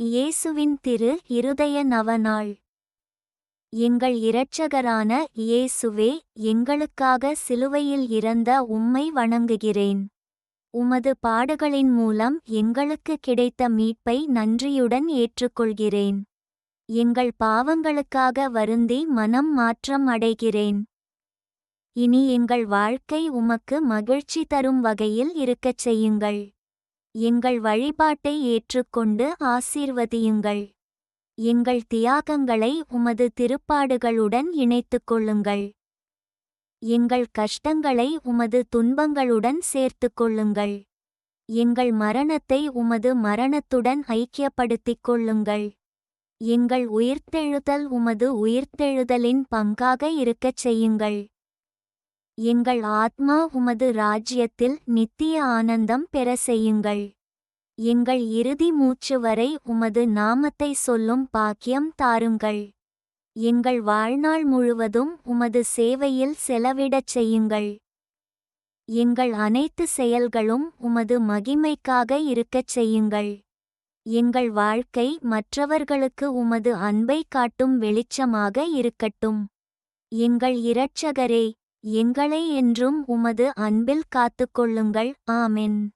இயேசுவின் திரு இருதய நவநாள். எங்கள் இரட்சகரான இயேசுவே எங்களுக்காக சிலுவையில் இறந்த உம்மை வணங்குகிறேன். உமது பாடுகளின் மூலம் எங்களுக்கு கிடைத்த மீட்பை நன்றியுடன் ஏற்றுக்கொள்கிறேன். எங்கள் பாவங்களுக்காக வருந்தி மனம் மாற்றம் அடைகிறேன். இனி எங்கள் வாழ்க்கை உமக்கு மகிழ்ச்சி தரும் வகையில் இருக்கச் செய்யுங்கள். எங்கள் வழிபாட்டை ஏற்றுக்கொண்டு ஆசீர்வதியுங்கள். எங்கள் தியாகங்களை உமது திருப்பாடுகளுடன் இணைத்துக் கொள்ளுங்கள். எங்கள் கஷ்டங்களை உமது துன்பங்களுடன் சேர்த்துக் கொள்ளுங்கள். எங்கள் மரணத்தை உமது மரணத்துடன் ஐக்கியப்படுத்திக் கொள்ளுங்கள். எங்கள் உயிர்த்தெழுதல் உமது உயிர்த்தெழுதலின் பங்காக இருக்கச் செய்யுங்கள். எங்கள் ஆத்மா உமது ராஜ்யத்தில் நித்திய ஆனந்தம் பெற செய்யுங்கள். எங்கள் இறுதி மூச்சு வரை உமது நாமத்தை சொல்லும் பாக்கியம் தாருங்கள். எங்கள் வாழ்நாள் முழுவதும் உமது சேவையில் செலவிடச் செய்யுங்கள். எங்கள் அனைத்து செயல்களும் உமது மகிமைக்காக இருக்கச் செய்யுங்கள். எங்கள் வாழ்க்கை மற்றவர்களுக்கு உமது அன்பை காட்டும் வெளிச்சமாக இருக்கட்டும். எங்கள் இரட்சகரே எங்களை என்றும் உமது அன்பில் காத்துக்கொள்ளுங்கள். ஆமென்.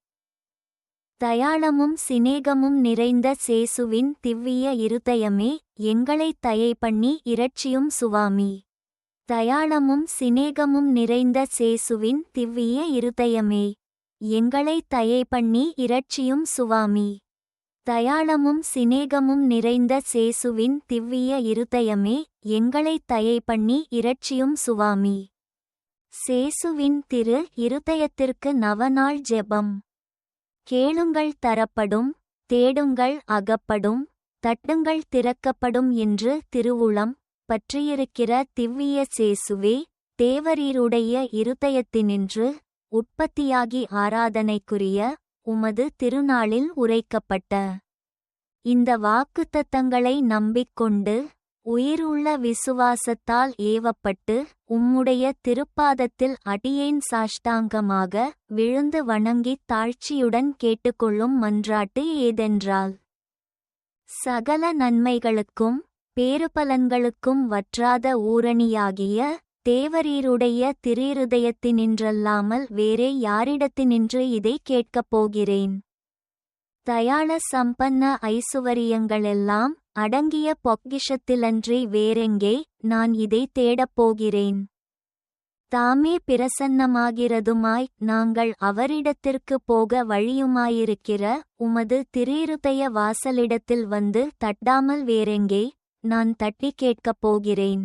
தயாளமும் சிநேகமும் நிறைந்த சேசுவின் திவ்விய இருதயமே எங்களைத் தயை பண்ணி இரட்சியும் சுவாமி. தயாளமும் சிநேகமும் நிறைந்த சேசுவின் திவ்விய இருதயமே எங்களைத் தயை பண்ணி இரட்சியும் சுவாமி. தயாளமும் சிநேகமும் நிறைந்த சேசுவின் திவ்விய இருதயமே எங்களைத் தயை பண்ணி இரட்சியும் சுவாமி. சேசுவின் திரு இருதயத்திற்கு நவநாள் ஜெபம். கேளுங்கள் தரப்படும் தேடுங்கள் அகப்படும் தட்டுங்கள் திறக்கப்படும் என்று திருவுளம் பற்றியிருக்கிற திவ்விய சேசுவே தேவரீருடைய இருதயத்தினின்று உற்பத்தியாகி ஆராதனைக்குரிய உமது திருநாளில் உரைக்கப்பட்ட இந்த வாக்குத்தத்தங்களை நம்பிக்கொண்டு உயிருள்ள விசுவாசத்தால் ஏவப்பட்டு உம்முடைய திருப்பாதத்தில் அடியேன் சாஷ்டாங்கமாக விழுந்து வணங்கித் தாழ்ச்சியுடன் கேட்டுக்கொள்ளும் மன்றாட்டு ஏதென்றால் சகல நன்மைகளுக்கும் பேறுபலன்களுக்கும் வற்றாத ஊரணியாகிய தேவரீருடைய திரிருதயத்தினின்றல்லாமல் வேறே யாரிடத்தினின்று இதை கேட்கப் போகிறேன். தயாள சம்பன்ன ஐசுவரியங்களெல்லாம் அடங்கிய பொக்கிஷத்திலன்றி வேறெங்கே நான் இதை தேடப்போகிறேன் தாமே பிரசன்னமாகிறதுமாய் நாங்கள் அவரிடத்திற்கு போக வழியுமாயிருக்கிற உமது திரீருதய வாசலிடத்தில் வந்து தட்டாமல் வேறெங்கே நான் தட்டி கேட்கப் போகிறேன்.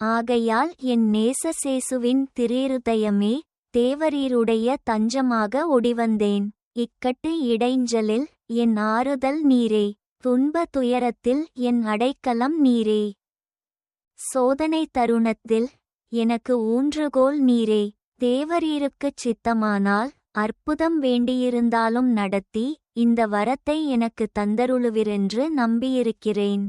ஆகையால் என் நேசசேசுவின் திரீருதயமே தேவரீருடைய தஞ்சமாக ஒடிவந்தேன். இக்கட்டு இடைஞ்சலில் என் ஆறுதல் நீரே. துன்ப துயரத்தில் என் அடைக்கலம் நீரே. சோதனை தருணத்தில் எனக்கு ஊன்றுகோல் நீரே. தேவரீருக்குச் சித்தமானால் அற்புதம் வேண்டியிருந்தாலும் நடத்தி இந்த வரத்தை எனக்கு தந்தருளுவிரென்று நம்பியிருக்கிறேன்.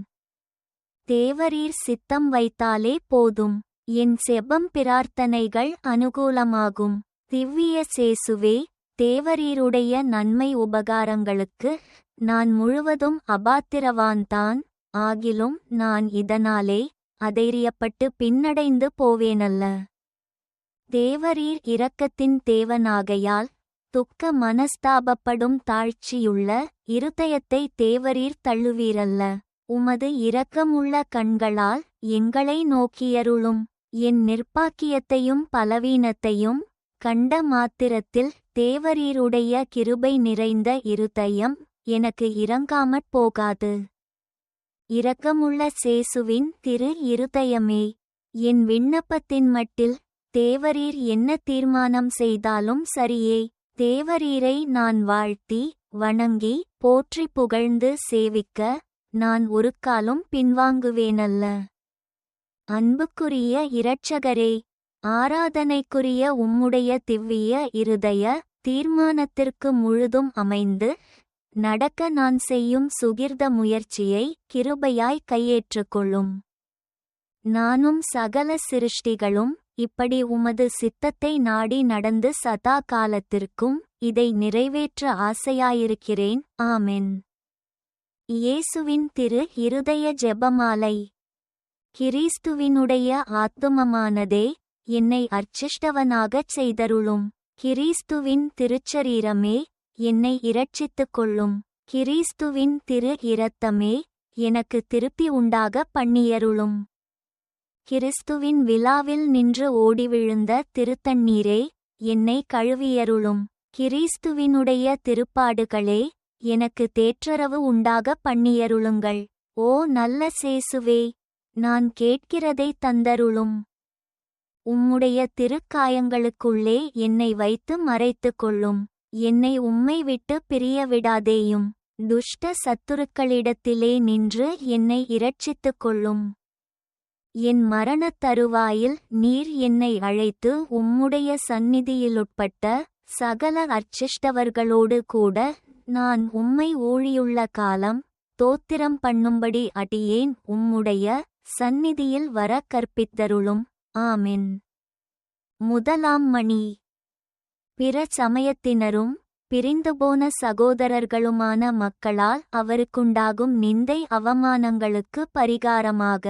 தேவரீர் சித்தம் வைத்தாலே போதும். என் செபம் பிரார்த்தனைகள் அனுகூலமாகும். திவ்விய சேசுவே தேவரீருடைய நன்மை உபகாரங்களுக்கு நான் முழுவதும் அபாத்திரவான்தான் ஆகிலும் நான் இதனாலே அதைரியப்பட்டு பின்னடைந்து போவேனல்ல. தேவரீர் இரக்கத்தின் தேவனாகையால் துக்க மனஸ்தாபப்படும் தாழ்ச்சியுள்ள இருதயத்தை தேவரீர் தள்ளுவீரல்ல. உமது இரக்கமுள்ள கண்களால் எங்களை நோக்கியருளும். என் நிர்பாக்கியத்தையும் பலவீனத்தையும் கண்ட மாத்திரத்தில் தேவரீருடைய கிருபை நிறைந்த இருதயம் எனக்கு இறங்காமற் போகாது. இரக்கமுள்ள சேசுவின் திரு இருதயமே என் விண்ணப்பத்தின் மட்டில் தேவரீர் என்ன தீர்மானம் செய்தாலும் சரியே. தேவரீரை நான் வாழ்த்தி வணங்கி போற்றி புகழ்ந்து சேவிக்க நான் ஒரு காலும் பின்வாங்குவேனல்ல. அன்புக்குரிய இரட்சகரே ஆராதனைக்குரிய உம்முடைய திவ்விய இருதய தீர்மானத்திற்கு முழுதும் அமைந்து நடக்க நான் செய்யும் சுகிர்த முயற்சியை கிருபையாய் கையேற்றுக்கொள்ளும். நானும் சகல சிருஷ்டிகளும் இப்படி உமது சித்தத்தை நாடி நடந்து சதா காலத்திற்கும் இதை நிறைவேற்ற ஆசையாயிருக்கிறேன். ஆமென். இயேசுவின் திரு இருதய ஜெபமாலை. கிறிஸ்துவினுடைய ஆத்துமமானதே என்னை அர்ச்சிஷ்டவனாகச் செய்தருளும். கிறிஸ்துவின் திருச்சரீரமே என்னை இரட்சித்துக் கொள்ளும். கிறிஸ்துவின் திரு இரத்தமே எனக்கு திருப்பி உண்டாக பண்ணியருளும். கிறிஸ்துவின் விழாவில் நின்று ஓடிவிழுந்த திருத்தண்ணீரே என்னை கழுவியருளும். கிறிஸ்துவினுடைய திருப்பாடுகளே எனக்கு தேற்றரவு உண்டாக பண்ணியருளுங்கள். ஓ நல்ல சேசுவே நான் கேட்கிறதை தந்தருளும். உம்முடைய திருக்காயங்களுக்குள்ளே என்னை வைத்து மறைத்துக் கொள்ளும். என்னை உம்மை விட்டு பிரிய விடாதேயும். துஷ்ட சத்துருக்களிடத்திலே நின்று என்னை இரட்சித்துக் கொள்ளும். என் மரணத் தருவாயில் நீர் என்னை அழைத்து உம்முடைய சந்நிதியிலுட்பட்ட சகல அர்ச்சிஷ்டவர்களோடு கூட நான் உம்மை ஊழியுள்ள காலம் தோத்திரம் பண்ணும்படி அடியேன் உம்முடைய சந்நிதியில் வர கற்பித்தருளும். ஆமென். முதலாம் மணி. பிற சமயத்தினரும் பிரிந்துபோன சகோதரர்களுமான மக்களால் அவருக்குண்டாகும் நிந்தை அவமானங்களுக்கு பரிகாரமாக.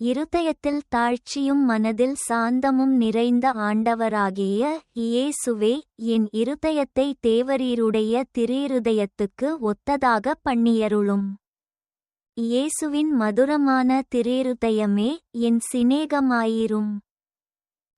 இருதயத்தில் தாழ்ச்சியும் மனதில் சாந்தமும் நிறைந்த ஆண்டவராகிய இயேசுவே என் இருதயத்தை தேவரீருடைய திரீருதயத்துக்கு ஒத்ததாக பண்ணியருளும். இயேசுவின் மதுரமான திரீருதயமே என் சிநேகமாயிரும்.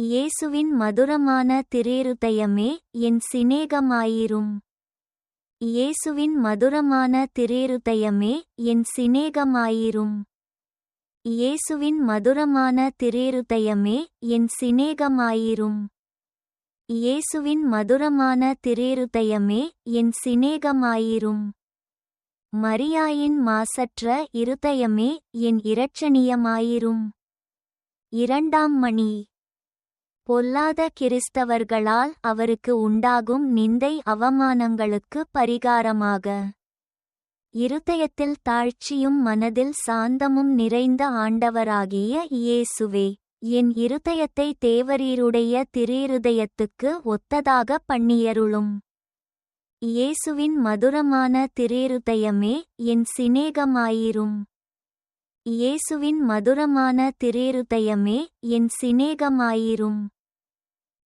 இயேசுவின் மதுரமான திரேருதயமே என் சிநேகமாயிரும். இயேசுவின் மதுரமான திரேருதயமே என் சிநேகமாயிரும். இயேசுவின் மதுரமான திரேருதயமே என் சிநேகமாயிரும். இயேசுவின் மதுரமான திரேருதயமே என் சிநேகமாயிரும். மரியாயின் மாசற்ற இருதயமே என் இரட்சணியமாயிரும். இரண்டாம் மணி. பொல்லாத கிறிஸ்தவர்களால் அவருக்கு உண்டாகும் நிந்தை அவமானங்களுக்கு பரிகாரமாக. இருதயத்தில் தாழ்ச்சியும் மனதில் சாந்தமும் நிறைந்த ஆண்டவராகிய இயேசுவே என் இருதயத்தை தேவரீருடைய திரேருதயத்துக்கு ஒத்ததாக பண்ணியருளும். இயேசுவின் மதுரமான திரேருதயமே என் சிநேகமாயிரும். இயேசுவின் மதுரமான திரேருதயமே என் சிநேகமாயிரும்.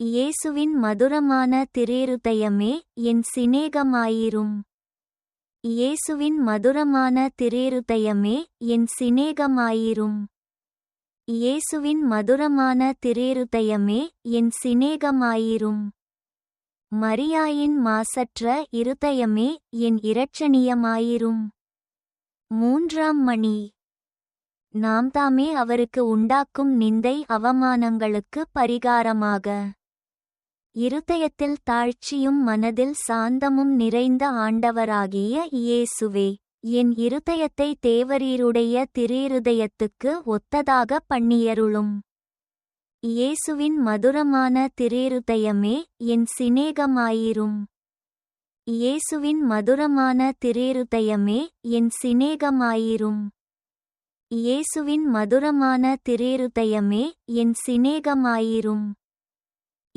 இயேசுவின் மதுரமான திரேருதயமே என் சிநேகமாயிரும். இயேசுவின் மதுரமான திரேருதயமே என் சிநேகமாயிரும். இயேசுவின் மதுரமான திரேருதயமே என் சிநேகமாயிரும். மரியாயின் மாசற்ற இருதயமே என் இரட்சணியமாயிரும். மூன்றாம் மணி. நாம் தாமே அவருக்கு உண்டாக்கும் நிந்தை அவமானங்களுக்கு பரிகாரமாக. இருதயத்தில் தாழ்ச்சியும் மனதில் சாந்தமும் நிறைந்த ஆண்டவராகிய இயேசுவே என் இருதயத்தை தேவரீருடைய திரேருதயத்துக்கு ஒத்ததாக பண்ணியருளும். இயேசுவின் மதுரமான திரேருதயமே என் சிநேகமாயிரும். இயேசுவின் மதுரமான திரேருதயமே என் சிநேகமாயிரும். இயேசுவின் மதுரமான திரேருதயமே என் சிநேகமாயிரும்.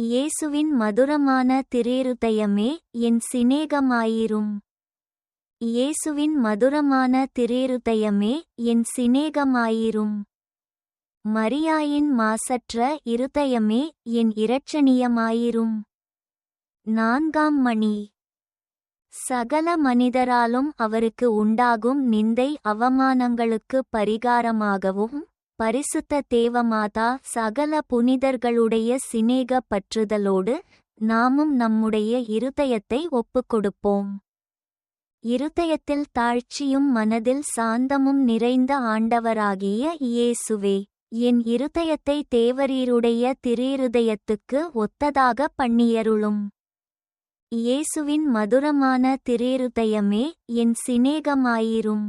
இயேசுவின் மதுரமான திரேருதயமே என் சிநேகமாயிரும். இயேசுவின் மதுரமான திரேருதயமே என் சிநேகமாயிரும். மரியாயின் மாசற்ற இருதயமே என் இரட்சணியமாயிரும். நான்காம் மணி. சகல மனிதராலும் அவருக்கு உண்டாகும் நிந்தை அவமானங்களுக்கு பரிகாரமாகவும் பரிசுத்த தேவமாதா சகல புனிதர்களுடைய சிநேக பற்றுதலோடு நாமும் நம்முடைய இருதயத்தை ஒப்புக்கொடுப்போம். இருதயத்தில் தாழ்ச்சியும் மனதில் சாந்தமும் நிறைந்த ஆண்டவராகிய இயேசுவே என் இருதயத்தை தேவரீருடைய திரேருதயத்துக்கு ஒத்ததாக பண்ணியருளும். இயேசுவின் மதுரமான திரேருதயமே என் சிநேகமாயிரும்.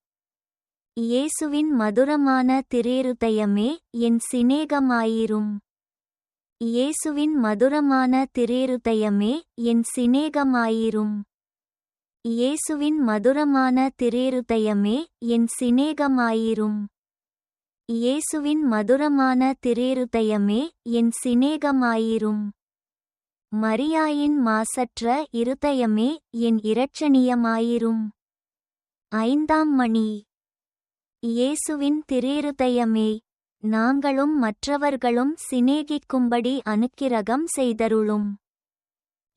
இயேசுவின் மதுரமான திரேருதயமே என் சிநேகமாயிரும். இயேசுவின் மதுரமான திரேருதயமே என் சிநேகமாயிரும். இயேசுவின் மதுரமான திரேருதயமே என் சிநேகமாயிரும். இயேசுவின் மதுரமான திரேருதயமே என் சிநேகமாயிரும். மரியாயின் மாசற்ற இருதயமே என் இரட்சணியமாயிரும். ஐந்தாம் மணி. இயேசுவின் திரேருதயமே நாங்களும் மற்றவர்களும் சிநேகிக்கும்படி அனுக்கிரகம் செய்தருளும்.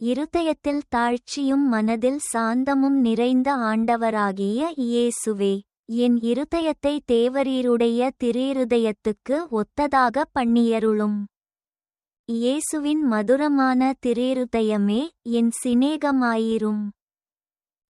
இருதயத்தில் தாழ்ச்சியும் மனதில் சாந்தமும் நிறைந்த ஆண்டவராகிய இயேசுவே என் இருதயத்தை தேவரீருடைய திரேருதயத்துக்கு ஒத்ததாக பண்ணியருளும். இயேசுவின் மதுரமான திரேருதயமே என் சிநேகமாயிரும்.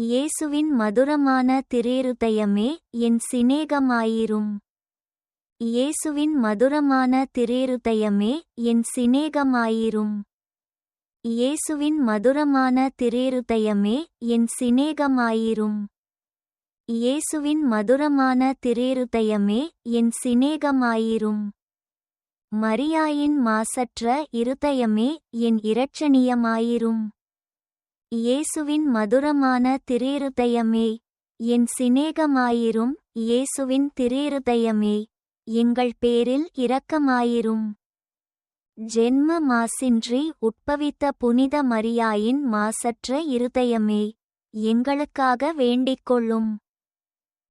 இயேசுவின் மதுரமான திரேருதயமே என் சிநேகமாயிரும். இயேசுவின் மதுரமான திரேருதயமே என் சிநேகமாயிரும். இயேசுவின் மதுரமான திரேருதயமே என் சிநேகமாயிரும். இயேசுவின் மதுரமான திரேருதயமே என் சிநேகமாயிரும். மரியாயின் மாசற்ற இருதயமே என் இரட்சணியமாயிரும். இயேசுவின் மதுரமான திரேருதயமே என் சிநேகமாயிரும் இயேசுவின் திரேருதயமே எங்கள் பேரில் இரக்கமாயிரும். ஜென்ம மாசின்றி உட்பவித்த புனித மரியாயின் மாசற்ற இருதயமே எங்களுக்காக வேண்டிக்கொள்ளும்.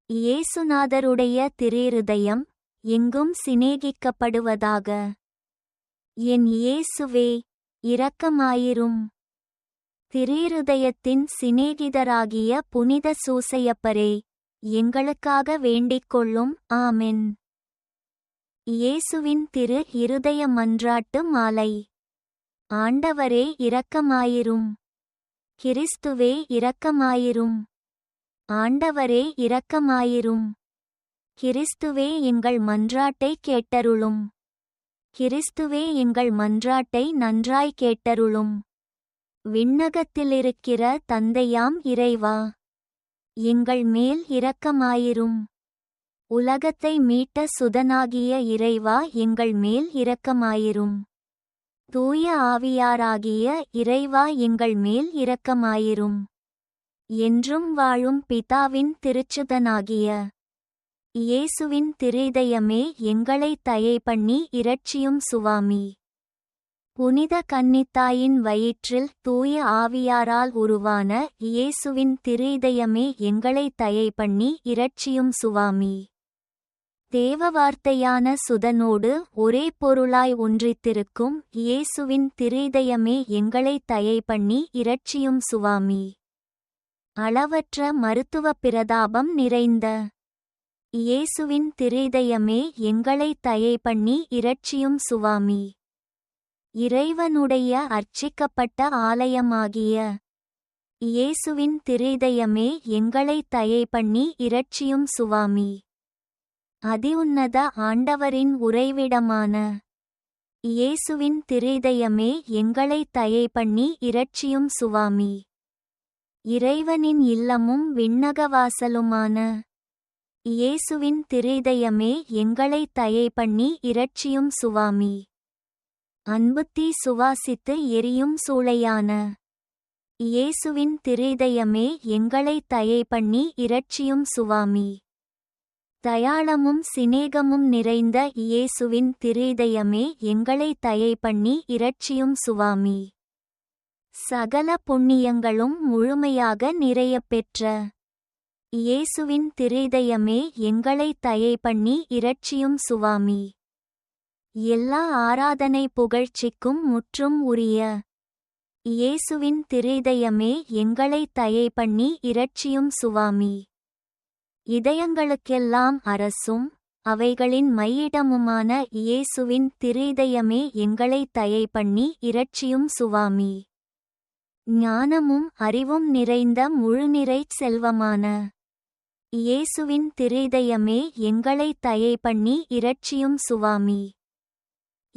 இயேசுநாதருடைய திரேருதயம் எங்கும் சிநேகிக்கப்படுவதாக. என் இயேசுவே இரக்கமாயிரும். திரீருதயத்தின் சிநேகிதராகிய புனித சூசையப்பரே எங்களுக்காக வேண்டிக் கொள்ளும் ஆமென். இயேசுவின் திரு இருதய மன்றாட்டு மாலை. ஆண்டவரே இரக்கமாயிரும். கிறிஸ்துவே இரக்கமாயிரும். ஆண்டவரே இரக்கமாயிரும். கிறிஸ்துவே எங்கள் மன்றாட்டை கேட்டருளும். கிறிஸ்துவே எங்கள் மன்றாட்டை நன்றாய் கேட்டருளும். விண்ணகத்திலிருக்கிற தந்தையாம் இறைவா. எங்கள் மேல் இரக்கமாயிரும். உலகத்தை மீட்ட சுதனாகிய இறைவா எங்கள் மேல் இரக்கமாயிரும். தூய ஆவியாராகிய இறைவா எங்கள் மேல் இரக்கமாயிரும். என்றும் வாழும் பிதாவின் திருச்சுதனாகிய இயேசுவின் திரைதயமே எங்களை தயை பண்ணி இரட்சியும் சுவாமி. புனித கன்னித்தாயின் வயிற்றில் தூய ஆவியாரால் உருவான இயேசுவின் திருதயமே எங்களை தயை பண்ணி இரட்சியும் சுவாமி. தேவ வார்த்தையான சுதனோடு ஒரே பொருளாய் ஒன்றித்திருக்கும் இயேசுவின் திரிதயமே எங்களை தயை பண்ணி இரட்சியும் சுவாமி. அளவற்ற மருத்துவ பிரதாபம் நிறைந்த இயேசுவின் திரிதயமே எங்களை தயை பண்ணி இரட்சியும் சுவாமி. இறைவனுடைய அர்ச்சிக்கப்பட்ட ஆலயமாகிய இயேசுவின் திரிதயமே எங்களை தயை பண்ணி இரட்சியும் சுவாமி. அதிஉன்னத ஆண்டவரின் உறைவிடமான இயேசுவின் திரிதயமே எங்களை தயை பண்ணி இரட்சியும் சுவாமி. இறைவனின் இல்லமும் விண்ணகவாசலுமான இயேசுவின் திரிதயமே எங்களை தயை பண்ணி இரட்சியும் சுவாமி. அன்புத்தி சுவாசித்து எரியும் சூளையான. இயேசுவின் திரிதயமே எங்களை தயை பண்ணி இரட்சியும் சுவாமி. தயாளமும் சிநேகமும் நிறைந்த இயேசுவின் திரிதயமே எங்களை தயை பண்ணி இரட்சியும் சுவாமி. சகல புண்ணியங்களும் முழுமையாக நிறையப் பெற்ற இயேசுவின் திரிதயமே எங்களை தயை பண்ணி இரட்சியும் சுவாமி. எல்லா ஆராதனை புகழ்ச்சிக்கும் முற்றும் உரிய இயேசுவின் திரிதயமே எங்களை தயை பண்ணி இரட்சியும் சுவாமி. இதயங்களுக்கெல்லாம் அரசும் அவைகளின் மையிடமுமான இயேசுவின் திரிதயமே எங்களை தயை பண்ணி இரட்சியும் சுவாமி. ஞானமும் அறிவும் நிறைந்த முழுநிறைச் செல்வமான இயேசுவின் திரிதயமே எங்களை தயை பண்ணி இரட்சியும் சுவாமி.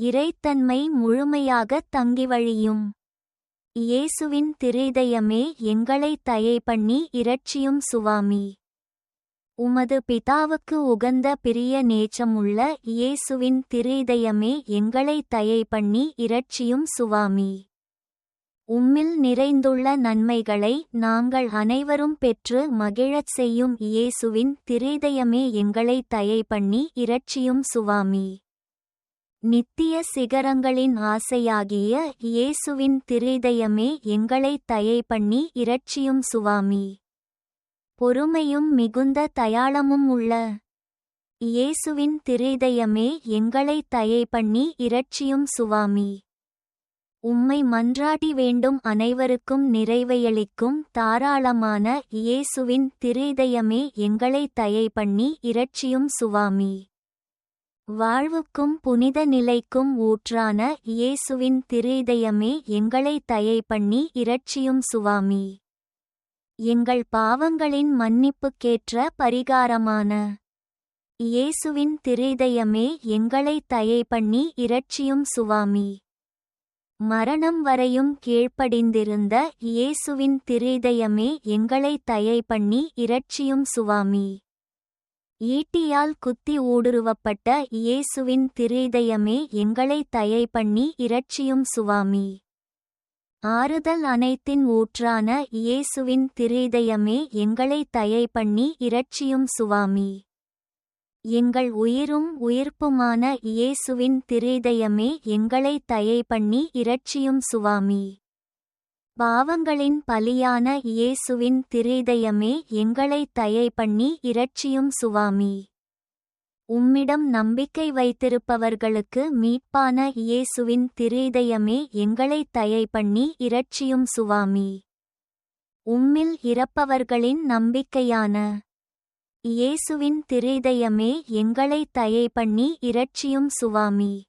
இறைத்தன்மை முழுமையாக தங்கி வழியும் இயேசுவின் திரிதயமே எங்களை தயை பண்ணி இரட்சியும் சுவாமி. உமது பிதாவுக்கு உகந்த பிரிய நேச்சமுள்ள இயேசுவின் திரிதயமே எங்களை தயை பண்ணி இரட்சியும் சுவாமி. உம்மில் நிறைந்துள்ள நன்மைகளை நாங்கள் அனைவரும் பெற்று மகிழச் செய்யும் இயேசுவின் திரிதயமே எங்களை தயை பண்ணி இரட்சியும் சுவாமி. நித்திய சிகரங்களின் ஆசையாகிய இயேசுவின் திரிதயமே எங்களை தயை பண்ணி இரட்சியும் சுவாமி. பொறுமையும் மிகுந்த தயாளமும் உள்ள இயேசுவின் திரிதயமே எங்களை தயை பண்ணி இரட்சியும் சுவாமி. உம்மை மன்றாடி வேண்டும் அனைவருக்கும் நிறைவையளிக்கும் தாராளமான இயேசுவின் திரிதயமே எங்களை தயை பண்ணி இரட்சியும் சுவாமி. வாழ்வுக்கும் புனித நிலைக்கும் ஊற்றான இயேசுவின் திரிதயமே எங்களை தயை பண்ணி இரட்சியும் சுவாமி. எங்கள் பாவங்களின் மன்னிப்புக்கேற்ற பரிகாரமான இயேசுவின் திரிதயமே எங்களை தயை பண்ணி இரட்சியும் சுவாமி. மரணம் வரையும் கீழ்ப்படிந்திருந்த இயேசுவின் திரிதயமே எங்களை தயை பண்ணி இரட்சியும் சுவாமி. ஈட்டியால் குத்தி ஊடுருவப்பட்ட இயேசுவின் திரிதயமே எங்களை தயை பண்ணி இரட்சியும் சுவாமி. ஆறுதல் அனைத்தின் ஊற்றான இயேசுவின் திரிதயமே எங்களை தயை பண்ணி இரட்சியும் சுவாமி. எங்கள் உயிரும் உயிர்ப்புமான இயேசுவின் திரிதயமே எங்களை தயை பண்ணி இரட்சியும் சுவாமி. பாவங்களின் பலியான இயேசுவின் திரிதயமே எங்களை தயை பண்ணி இரட்சியும் சுவாமி. உம்மிடம் நம்பிக்கை வைத்திருப்பவர்களுக்கு மீட்பான இயேசுவின் திரிதயமே எங்களை தயை பண்ணி இரட்சியும் சுவாமி. உம்மில் இறப்பவர்களின் நம்பிக்கையான இயேசுவின் திரிதயமே எங்களை தயை பண்ணி இரட்சியும் சுவாமி.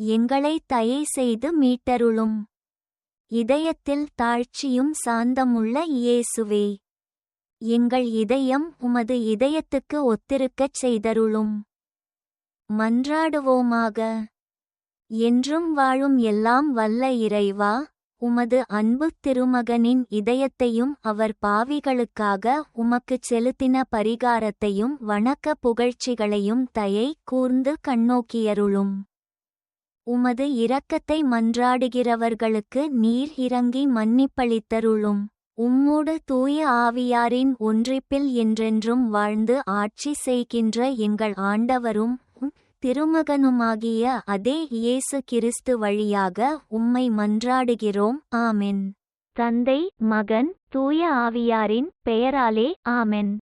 எங்களை தயை செய்து மீட்டருளும். இதயத்தில் தாழ்ச்சியும் சாந்தமுள்ள இயேசுவே. எங்கள் இதயம் உமது இதயத்துக்கு ஒத்திருக்கச் செய்தருளும். மன்றாடுவோமாக. என்றும் வாழும் எல்லாம் வல்ல இறைவா உமது அன்புத் திருமகனின் இதயத்தையும் அவர் பாவிகளுக்காக உமக்குச் செலுத்தின பரிகாரத்தையும் வணக்க புகழ்ச்சிகளையும் தயை கூர்ந்து கண்ணோக்கியருளும். உமது இரக்கத்தை மன்றாடுகிறவர்களுக்கு நீர் இறங்கி மன்னிப்பளித்தருளும். உம்மோடு தூய ஆவியாரின் ஒன்றிப்பில் என்றென்றும் வாழ்ந்து ஆட்சி செய்கின்ற எங்கள் ஆண்டவரும் திருமகனுமாகிய அதே இயேசு கிறிஸ்து வழியாக உம்மை மன்றாடுகிறோம். ஆமென். தந்தை மகன் தூய ஆவியாரின் பெயராலே ஆமென்.